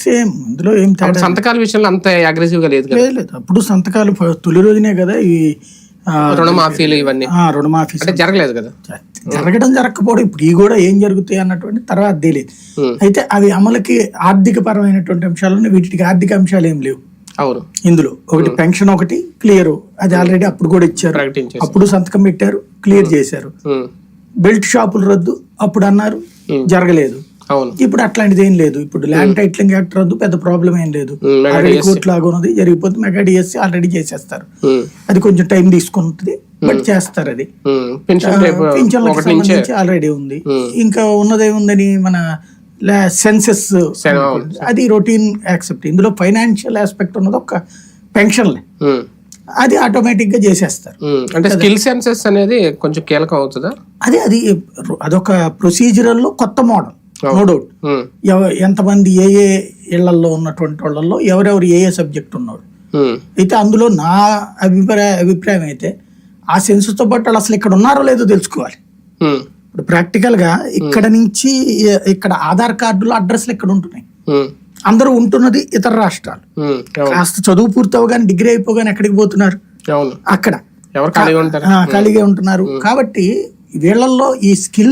Same. ఇందులో ఏం తేడా సంతకాల విషయంలో అంత అగ్రెసివ్గా లేదు లేదు అప్పుడు సంతకాలు తొలి రోజునే కదా ఈ రుణమాఫీలు ఇవన్నీ. ఆ, రుణమాఫీ జరగలేదు కదా? జరగడం జరగకపోవడం ఇప్పుడు ఈ కూడా ఏం జరుగుతాయి అన్నటువంటి తర్వాత తెలియదు. అయితే అవి అమలుకి ఆర్థిక పరమైనటువంటి అంశాలను వీటికి ఆర్థిక అంశాలు ఏం లేవు. అవును. ఇందులో ఒకటి పెన్షన్ ఒకటి క్లియర్. అది ఆల్రెడీ అప్పుడు కూడా ఇచ్చారు. అప్పుడు సంతకం పెట్టారు క్లియర్ చేశారు. బెల్ట్ షాపులు రద్దు అప్పుడు అన్నారు. జరగలేదు. ఇప్పుడు అట్లాంటిది ఏం లేదు. ఇప్పుడు ల్యాండ్ టైటిలింగ్ యాక్ట్ రద్దు పెద్ద ప్రాబ్లం ఏం లేదు. ఆల్రెడీ. కోర్టు లాగా ఉన్నది జరిగిపోతే మెగా డిఎస్సి ఆల్రెడీ చేసేస్తారు. అది కొంచెం టైం తీసుకుంటుంది బట్ చేస్తారు అది. పింఛన్లకు సంబంధించి ఆల్రెడీ ఉంది. ఇంకా ఉన్నదేముందని మన సెన్సెస్ సెన్- అది రొటీన్ యాక్సెప్ట్ ఇందులో ఫైనాన్షియల్ ఆస్పెక్ట్ ఉన్నది ఒక పెన్షన్లే. అది ఆటోమేటిక్గా చేసేస్తారు. అంటే స్కిల్ సెన్సెస్ అనేది కొంచెం కీలకం అవుతుందా? అదే అది అదొక ప్రొసీజరల్లో కొత్త మోడల్ నో డౌట్. ఎంతమంది ఏ ఏ ఇళ్ళలో ఉన్నటువంటి వాళ్ళల్లో ఎవరెవరు ఏ ఏ సబ్జెక్ట్ ఉన్నారు. అయితే అందులో నా అభిప్రాయ అభిప్రాయం అయితే ఆ సెన్సెస్తో పాటు వాళ్ళు అసలు ఇక్కడ ఉన్నారో లేదో తెలుసుకోవాలి. ఇప్పుడు ప్రాక్టికల్గా ఇక్కడ నుంచి ఇక్కడ ఆధార్ కార్డులో అడ్రస్లు ఇక్కడ ఉంటున్నాయి. అందరూ ఉంటున్నది ఇతర రాష్ట్రాలు. కాస్త చదువు పూర్తవగానే డిగ్రీ అయిపోగానే ఎక్కడికి పోతున్నారు? అక్కడ. ఖాళీగా ఉంటున్నారు. కాబట్టి వీళ్ళల్లో ఈ స్కిల్